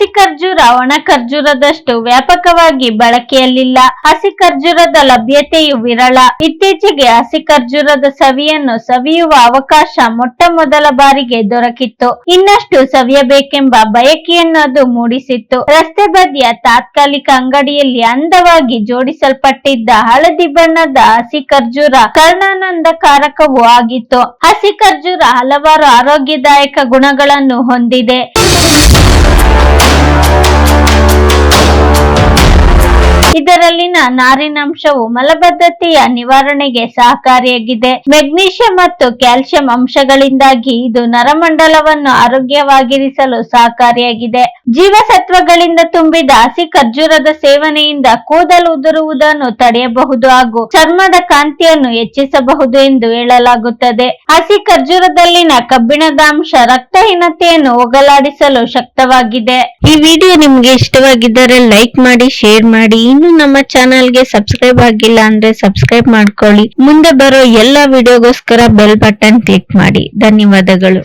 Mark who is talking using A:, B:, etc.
A: ಹಸಿ ಖರ್ಜೂರ ಒಣ ಖರ್ಜೂರದಷ್ಟು ವ್ಯಾಪಕವಾಗಿ ಬಳಕೆಯಲ್ಲಿಲ್ಲ. ಹಸಿ ಖರ್ಜೂರದ ಲಭ್ಯತೆಯು ವಿರಳ. ಇತ್ತೀಚೆಗೆ ಹಸಿ ಖರ್ಜೂರದ ಸವಿಯನ್ನು ಸವಿಯುವ ಅವಕಾಶ ಮೊಟ್ಟ ಮೊದಲ ಬಾರಿಗೆ ದೊರಕಿತ್ತು. ಇನ್ನಷ್ಟು ಸವಿಯಬೇಕೆಂಬ ಬಯಕೆಯನ್ನು ಅದು ಮೂಡಿಸಿತ್ತು. ರಸ್ತೆ ಬದಿಯ ತಾತ್ಕಾಲಿಕ ಅಂಗಡಿಯಲ್ಲಿ ಅಂದವಾಗಿ ಜೋಡಿಸಲ್ಪಟ್ಟಿದ್ದ ಹಳದಿ ಬಣ್ಣದ ಹಸಿ ಖರ್ಜೂರ ಕರ್ಣಾನಂದಕಾರಕವೂ ಆಗಿತ್ತು. ಹಸಿ ಖರ್ಜೂರ ಹಲವಾರು ಆರೋಗ್ಯದಾಯಕ ಗುಣಗಳನ್ನು ಹೊಂದಿದೆ. ಇದರಲ್ಲಿನ ನಾರಿನಂಶವು ಮಲಬದ್ಧತೆಯ ನಿವಾರಣೆಗೆ ಸಹಕಾರಿಯಾಗಿದೆ. ಮೆಗ್ನೀಷಿಯಂ ಮತ್ತು ಕ್ಯಾಲ್ಸಿಯಂ ಅಂಶಗಳಿಂದಾಗಿ ಇದು ನರಮಂಡಲವನ್ನು ಆರೋಗ್ಯವಾಗಿರಿಸಲು ಸಹಕಾರಿಯಾಗಿದೆ. ಜೀವಸತ್ವಗಳಿಂದ ತುಂಬಿದ ಹಸಿ ಖರ್ಜೂರದ ಸೇವನೆಯಿಂದ ಕೂದಲು ಉದುರುವುದನ್ನು ತಡೆಯಬಹುದು ಹಾಗೂ ಚರ್ಮದ ಕಾಂತಿಯನ್ನು ಹೆಚ್ಚಿಸಬಹುದು ಎಂದು ಹೇಳಲಾಗುತ್ತದೆ. ಹಸಿ ಖರ್ಜೂರದಲ್ಲಿನ ಕಬ್ಬಿಣದ ಅಂಶ ರಕ್ತಹೀನತೆಯನ್ನು ಹೋಗಲಾಡಿಸಲು ಶಕ್ತವಾಗಿದೆ. ಈ ವಿಡಿಯೋ ನಿಮ್ಗೆ ಇಷ್ಟವಾಗಿದ್ದರೆ ಲೈಕ್ ಮಾಡಿ, ಶೇರ್ ಮಾಡಿ. ಇನ್ನು ನಮ್ಮ ಚಾನಲ್ಗೆ ಸಬ್ಸ್ಕ್ರೈಬ್ ಆಗಿಲ್ಲ ಅಂದ್ರೆ ಸಬ್ಸ್ಕ್ರೈಬ್ ಮಾಡ್ಕೊಳ್ಳಿ. ಮುಂದೆ ಬರೋ ಎಲ್ಲ ವಿಡಿಯೋಗೋಸ್ಕರ ಬೆಲ್ ಬಟನ್ ಕ್ಲಿಕ್ ಮಾಡಿ. ಧನ್ಯವಾದಗಳು.